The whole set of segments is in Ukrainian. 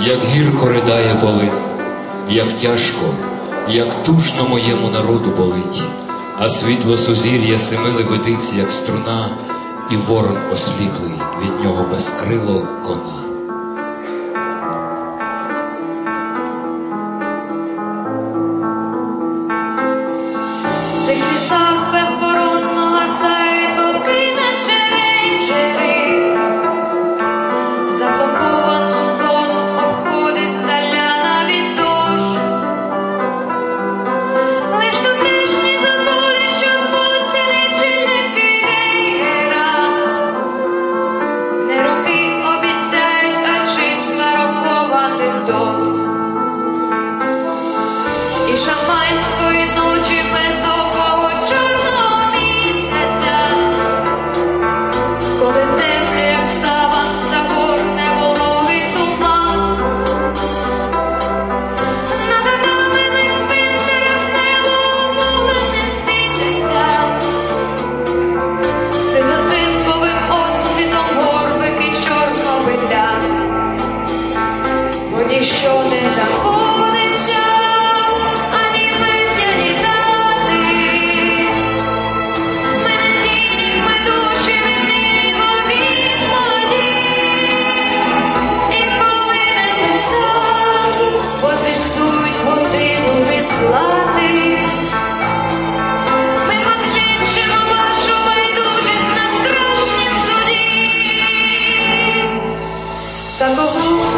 Як гірко ридає полин, як тяжко, як тужно моєму народу болить, а світло сузір'я семи лебедиць, як струна, і ворон осліплий від нього безкрило кона. Jungle Zoo.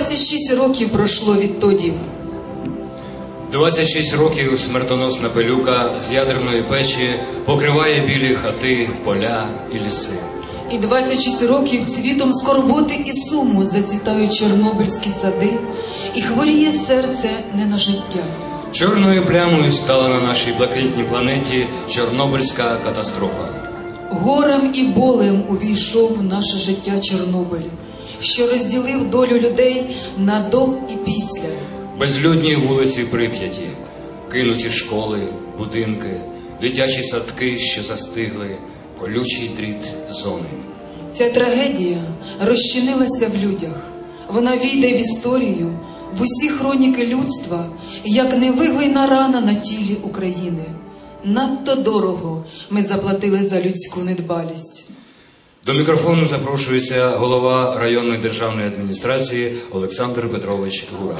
26 років пройшло відтоді. 26 років смертоносна пилюка з ядерної печі покриває білі хати, поля і ліси. І 26 років цвітом скорботи і суму зацвітають чорнобильські сади, і хворіє серце не на життя. Чорною плямою стала на нашій блакитній планеті Чорнобильська катастрофа. Горем і болем увійшов в наше життя Чорнобиль що розділив долю людей на до і після. Безлюдні вулиці Прип'яті, кинуті школи, будинки, дитячі садки, що застигли, колючий дріт зони. Ця трагедія розчинилася в людях, Вона війде в історію, в усі хроніки людства, як невигойна рана на тілі України. Надто дорого ми заплатили за людську недбалість. До мікрофону запрошується голова районної державної адміністрації Олександр Петрович Гура.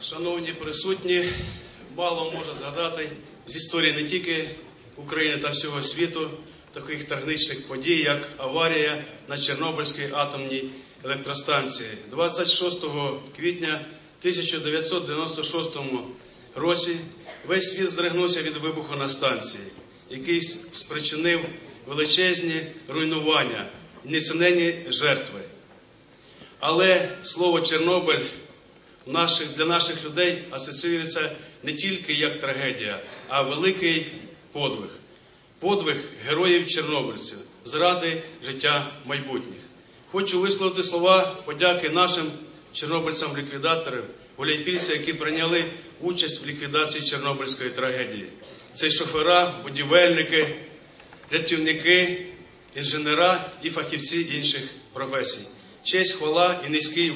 Шановні присутні, мало можна згадати з історії не тільки України та всього світу таких трагічних подій, як аварія на Чорнобильській атомній електростанції. 26 квітня 1996 році весь світ здригнувся від вибуху на станції, який спричинив величезні руйнування, неціненні жертви. Але слово Чорнобиль для наших людей асоціюється не тільки як трагедія, а великий подвиг. Подвиг героїв чорнобильців заради життя майбутніх. Хочу висловити слова подяки нашим чорнобильцям-ліквідаторам, гуляйпільцям, які прийняли участь в ліквідації Чорнобильської трагедії. Це шофера, будівельники, рятівники, інженера і фахівці інших професій. Честь, хвала і низький.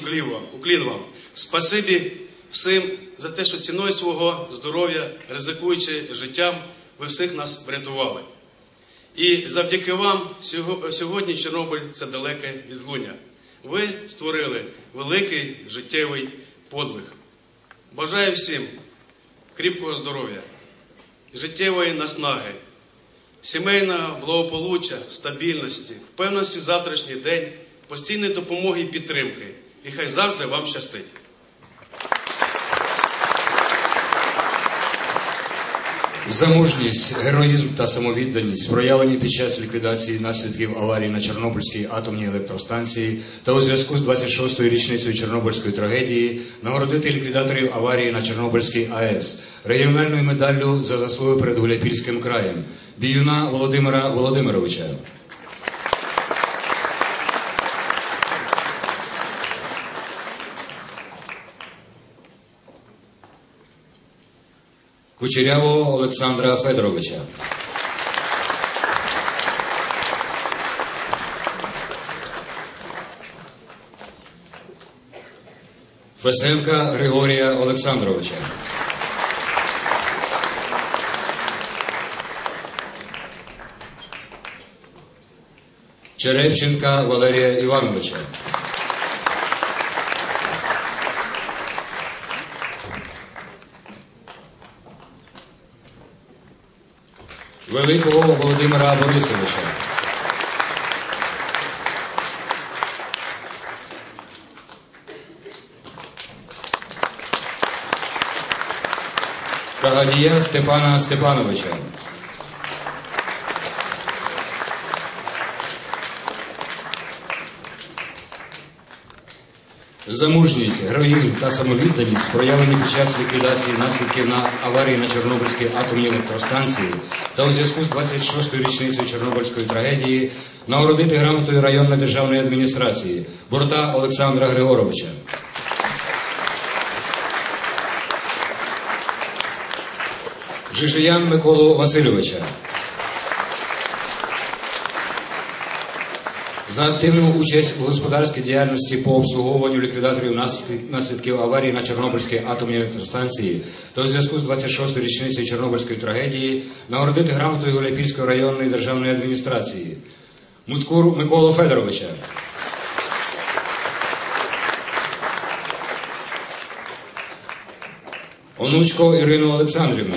Уклін вам. Спасибі всім за те, що ціною свого здоров'я, ризикуючи життям, ви всіх нас врятували. І завдяки вам сьогодні Чорнобиль це далеке відлуння. Ви створили великий життєвий подвиг. Бажаю всім кріпкого здоров'я, життєвої наснаги, сімейного благополуччя, стабільності, впевненості в завтрашній день, постійної допомоги і підтримки. І хай завжди вам щастить. За мужність, героїзм та самовідданість, проявлені під час ліквідації наслідків аварії на Чорнобильській атомній електростанції та у зв'язку з 26-ю річницею Чорнобильської трагедії нагородити ліквідаторів аварії на Чорнобильській АЕС регіональною медаллю за заслуги перед Гуляйпільським краєм Біюна Володимира Володимировича. Кучерявого Олександра Федоровича. Фесенка Григорія Олександровича. Черепченка Валерія Івановича. Великого Володимира Борисовича. Кагадія Степана Степановича. За мужність, героїзм та самовідданість, проявлені під час ліквідації наслідків на аварії на Чорнобильській атомній електростанції та у зв'язку з 26-ю річницею Чорнобильської трагедії, нагородити грамотою районної державної адміністрації Борта Олександра Григоровича. Жижиян Миколу Васильовича. За активну участь у господарській діяльності по обслуговуванню ліквідаторів наслідків- аварії на Чорнобильській атомній електростанції та у зв'язку з 26-ю річницею Чорнобильської трагедії нагородити грамотою Гуляйпільської районної державної адміністрації Муткур Миколу Федоровича. Онучко Ірину Олександрівну.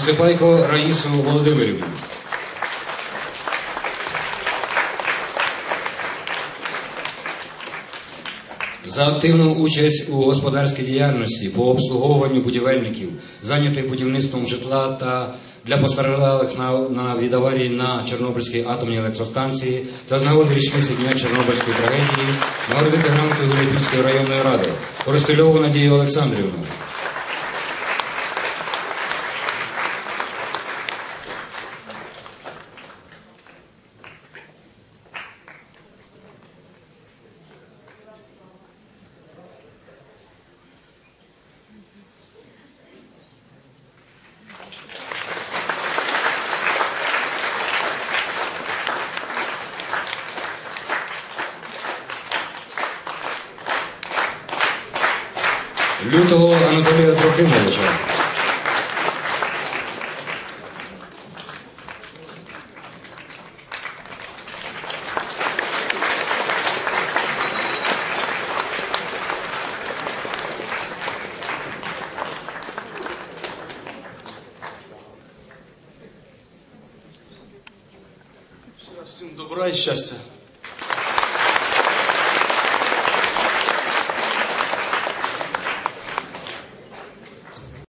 Посипайко Раїсу Володимирівну. За активну участь у господарській діяльності по обслуговуванню будівельників, зайнятих будівництвом житла та для постраждалих на, на від аварії на Чорнобильській атомній електростанції та з нагоди річниці дня Чорнобильської трагедії нагородити грамотою Гуляйпільської районної ради Коростельову Надію Олександрівну. лютого Анатолія Трохимовича. Всім добра і щастя.